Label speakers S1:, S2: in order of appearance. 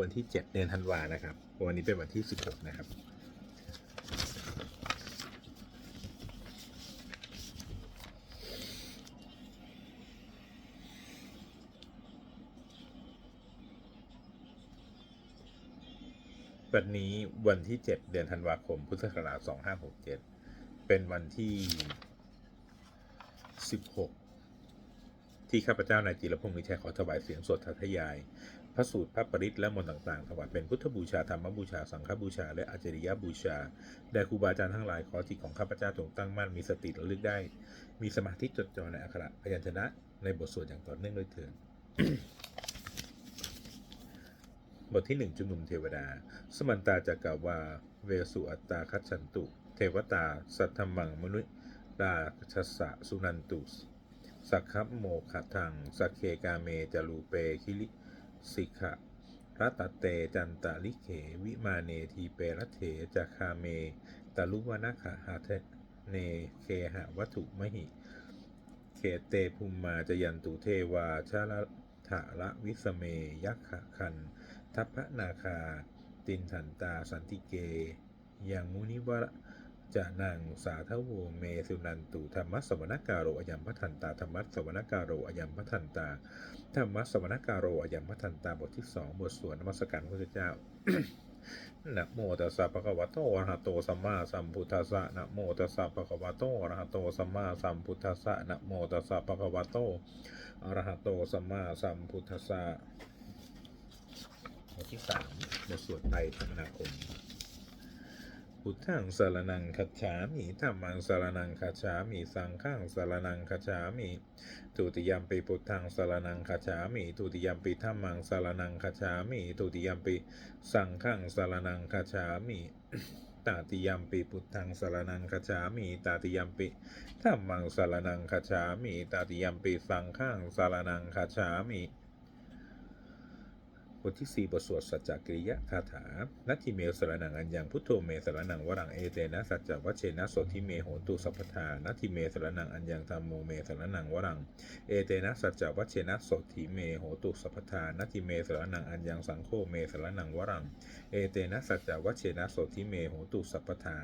S1: วันที่ 7 เดือนธันวานะครับ วันนี้เป็นวันที่ 16 นะครับ วันนี้วันที่ 7 เดือนธันวาคม พุทธศักราช2567 เป็นวันที่ 16 ที่ข้าพเจ้านายจิรพงศ์มิชัยขอถวายเสียงสดทัทยาย พระสูตรพระปริตและมนต์ต่างๆถวายเป็นพุทธบูชาธรรมบูชา สังฆบูชา และอาจริยบูชาแด่ครูบาอาจารย์ทั้งหลายขอจิตของข้าพเจ้าจงตั้งมั่นมีสติระลึกได้ มีสมาธิจดจ่อในอักขระพยัญชนะ ในบทสวดอย่างต่อเนื่องด้วยเถิดบทที่หนึ่งจุนุมเทวดา สมันตาจักกาวา เวสุอัตตาคัจฉันตุ เทวตา สัทธมังมนุษย์ราชสะสุนันตุ สักขโมขะทังสักเคกาเมจารูเปคิลิสิกะรัตเตจันตาลิเขวิมาเนทีเปรเถจาคาเมตาลุวนาคหาเทเนเคหะวัตถุมหิ เขเตภูมิมาจยันตุเทวาชาละถะละวิสเมยักขะคัน ทัพพะนาคา ตินทันตาสันติเก ยังมุนิวะ จะนังสาทโวเมสุนันตุธรรมสสวนการโรอยัมพัทันตาธรรมสสวนการโรอยัมพัทันตาธรรมสสวนการโรอยัมพัทันตาบทที่สองบทสวดนมัสการพระเจ้านะโมตัสสะภะคะวะโตอะระหะโตสัมมาสัมพุทธัสสะนะโมตัสสะภะคะวะโตอะระหะโตสัมมาสัมพุทธัสสะนะโมตัสสะภะคะวะโตอะระหะโตสัมมาสัมพุทธัสสะบทที่สามบทสวดไตรธรรมนาคม พุทธังสารนังคัจฉามิธรรมังสารนังคัจฉามิ สังฆังสารนังคัจฉามิทุติยมปิพุทธังสารนังคัจฉามิทุติยมปิธรรมังสารนังคัจฉามิทุติยมปิสังฆังสารนังคัจฉามิตาติยมปิพุทธังสารนังคัจฉามิตาติยมปิธรรมังสารนังคัจฉามิตาติยมปิสังฆังสารนังคัจฉามิ ทที่ 4 บทสวดสัจจกริยคาถานัตถิเมสรนังอัญญังพุทโธเมสรนังวรังเอเตนะสัจจวัชเชนะโสทิเมโหตุสัพพทานัตถิเมสรนังอัญญังธรรมโมเมสรนังวรังเอเตนะสัจจวัชเชนะโสทิเมโหตุสัพพทานัตถิเมสรนังอัญญังสังโฆเมสรนังวรังเอเตนะสัจจวัชเชนะโสทิเมโหตุสัพพทา